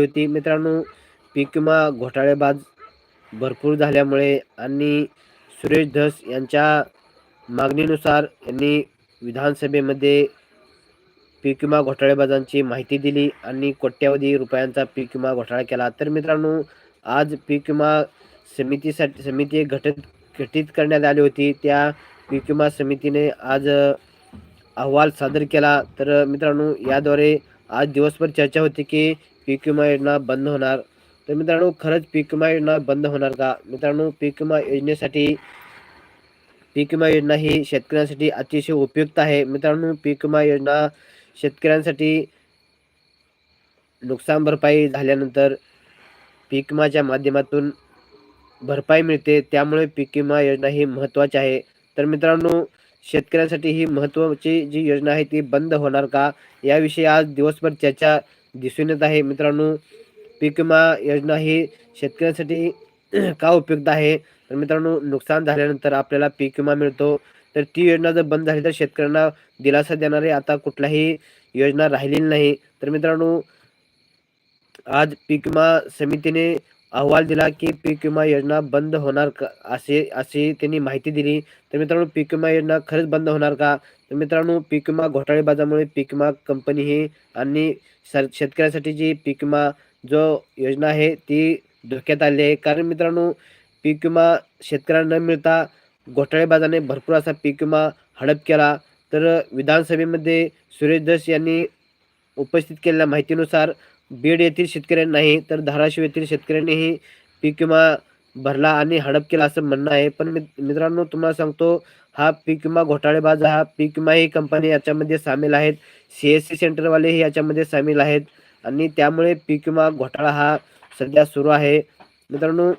होती. मित्रांनो पीक विमा घोटाळेबाज भरपूर झाल्यामुळे आणि सुरेश धस यांच्या मागणीनुसार यांनी विधानसभेमध्ये पीक विमा घोटाळेबाजांची माहिती दिली आणि कोट्यावधी रुपयांचा पीक विमा घोटाळा केला. तर मित्रांनो आज पीक विमा समितीसाठी समिती घटित घटित करण्यात आली होती. त्या पीक विमा समितीने आज अहवाल सादर केला. तर मित्रांनो याद्वारे आज दिवसभर चर्चा होती की पीक विमा योजना बंद होणार. तर मित्रांनो खरंच पीक विमा योजना बंद होणार का? मित्रांनो पीक विमा योजनेसाठी पीक विमा योजना ही शेतकऱ्यांसाठी अतिशय उपयुक्त आहे. मित्रांनो पीक विमा योजना शेतकऱ्यांसाठी नुकसान भरपाई झाल्यानंतर पीक विमाच्या माध्यमातून भरपाई मिळते. त्यामुळे पीक विमा योजना ही महत्त्वाची आहे. तर मित्रांनो शेतकऱ्यांसाठी ही महत्त्वाची जी योजना आहे ती बंद होणार का? याविषयी आज दिवसभर चर्चा दिसून येत आहे. मित्रांनो पीक विमा योजना ही शेतकऱ्यांसाठी का उपयुक्त आहे? तर मित्रांनो नुकसान झाल्यानंतर आपल्याला पीक विमा मिळतो. तर ती योजना जर बंद झाली तर शेतकऱ्यांना दिलासा देणारी आता कुठलाही योजना राहिलेली नाही. तर मित्रांनो आज पीक विमा समितीने अहवाल दिला की पीक विमा योजना बंद होणार का? असे अशी त्यांनी माहिती दिली. तर मित्रांनो पीक विमा योजना खरंच बंद होणार का? तर मित्रांनो पीक विमा घोटाळेबाजामुळे पीक विमा कंपनी ही आणि शेतकऱ्यासाठी जी पीक विमा जो योजना आहे ती धोक्यात आली आहे. कारण मित्रांनो पीक विमा शेतकऱ्यांना न मिळता घोटाळेबाजाने भरपूर असा पीक विमा हडप केला. तर विधानसभेमध्ये सुरेश दस यांनी उपस्थित केलेल्या माहितीनुसार बीड येथील शेतकऱ्यांनाही नाही तर धाराशिव येथील शेतकऱ्यांनीही पीक विमा भरला आणि हडप केला असं म्हणणं आहे. पण मित्रांनो तुम्हाला सांगतो हा पीक विमा घोटाळेबाज हा पीक विमा ही कंपनी याच्यामध्ये सामील आहेत. सी एस सी सेंटरवालेही याच्यामध्ये सामील आहेत. आणि त्यामुळे पीक विमा घोटाळा हा सध्या सुरू आहे. मित्रांनो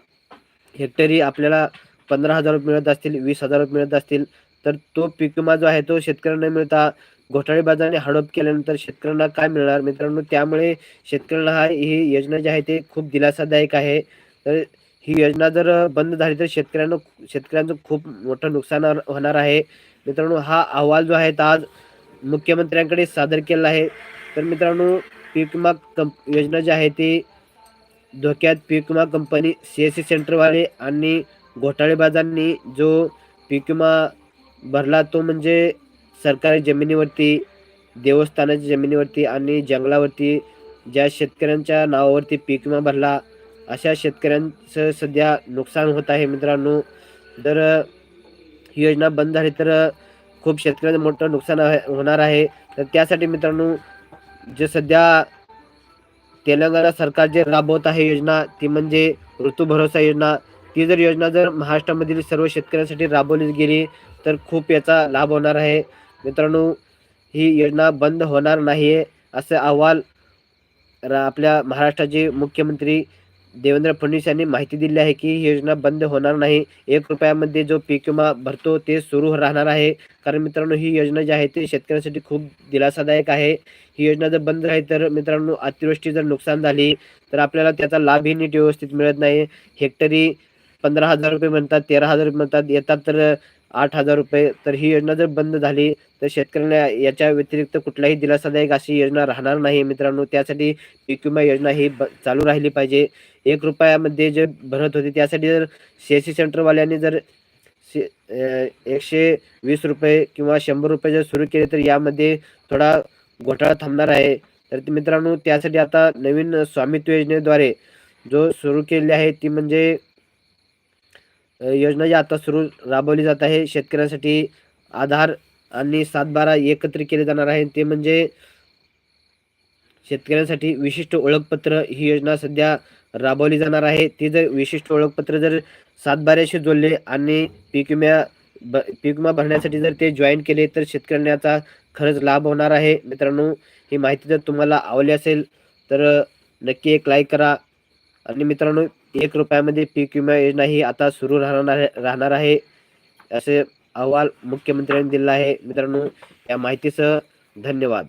हेक्टरी आपल्याला पंधरा हजार रुपये मिळत असतील वीस हजार रुपये मिळत असतील तर तो पीक विमा जो आहे तो शेतकऱ्यांना मिळता घोटाळेबाजाने हडप केल्यानंतर शेतकऱ्यांना काय मिळणार? मित्रांनो त्यामुळे शेतकऱ्यांना हा ही योजना जी आहे ते खूप दिलासादायक आहे. तर ही योजना जर बंद झाली तर शेतकऱ्यांना शेतकऱ्यांचं खूप मोठं नुकसान होणार- आहे. मित्रांनो हा अहवाल जो आहे तो आज मुख्यमंत्र्यांकडे सादर केला आहे. तर मित्रांनो पीक विमा कंप योजना जी आहे ती धोक्यात पीक विमा कंपनी सी एस सी सेंटरवाले आणि घोटाळेबाजांनी जो पीक विमा भरला तो म्हणजे सरकारी जमिनीवरती देवस्थानाच्या जमिनीवरती आणि जंगलावरती ज्या शेतकऱ्यांच्या नावावरती पीक विमा भरला अशा शेतकऱ्यांचं सध्या नुकसान होत आहे मित्रांनो. जर ही योजना बंद झाली तर खूप शेतकऱ्यांचं मोठं नुकसान होणार आहे. तर त्यासाठी मित्रांनो जे सध्या तेलंगणा सरकार जे राबवत आहे योजना ती म्हणजे ऋतू भरोसा योजना. ती जर योजना जर महाराष्ट्रामधील सर्व शेतकऱ्यांसाठी राबवली गेली तर खूप याचा लाभ होणार आहे. मित्रांनो ही योजना बंद होणार नाही आहे असं अहवाल आपल्या महाराष्ट्राचे मुख्यमंत्री देवेंद्र फडणवीस यांनी माहिती दिली आहे की ही योजना बंद होणार नाही. एक रुपयामध्ये जो पीक विमा भरतो ते सुरू राहणार आहे. कारण मित्रांनो ही योजना जी आहे ती शेतकऱ्यांसाठी खूप दिलासादायक आहे. ही योजना जर बंद राहील तर मित्रांनो अतिवृष्टी जर नुकसान झाली तर आपल्याला त्याचा लाभही नीट व्यवस्थित मिळत नाही. हेक्टरी पंधरा हजार रुपये म्हणतात तेरा हजार रुपये म्हणतात येतात तर आठ हजार रुपये. तर ही योजना जर बंद झाली तर शेतकऱ्यांना याच्या व्यतिरिक्त कुठलाही दिलासादायक अशी योजना राहणार नाही मित्रांनो. त्यासाठी पीक विमा योजना ही ब चालू राहिली पाहिजे. एक रुपयामध्ये जे भरत होती त्यासाठी जर सी एस सी सेंटरवाल्यांनी जर एकशे वीस रुपये किंवा शंभर रुपये जर सुरू केले तर यामध्ये थोडा घोटाळा थांबणार आहे. तर मित्रांनो त्यासाठी आता नवीन स्वामित्व योजनेद्वारे जो सुरू केलेली आहे ती म्हणजे योजना जी आता सुरू राबवली जात आहे शेतकऱ्यांसाठी आधार आणि सातबारा एकत्रित केले जाणार आहे. ते म्हणजे शेतकऱ्यांसाठी विशिष्ट ओळखपत्र ही योजना सध्या राबवली जाणार आहे. ती जर विशिष्ट ओळखपत्र जर सातबाऱ्याशी जोडले आणि पीक विम्या ब पीक विमा भरण्यासाठी जर ते जॉईन केले तर शेतकऱ्यांना याचा खरंच लाभ होणार आहे. मित्रांनो ही माहिती जर तुम्हाला आवडली असेल तर नक्की एक लाईक करा. आणि मित्रांनो एक रुपयामध्ये पीक विमा योजना ही आता सुरू राहणार राहणार आहे असे अहवाल मुख्यमंत्र्यांनी दिला आहे. मित्रांनो या माहितीसह धन्यवाद.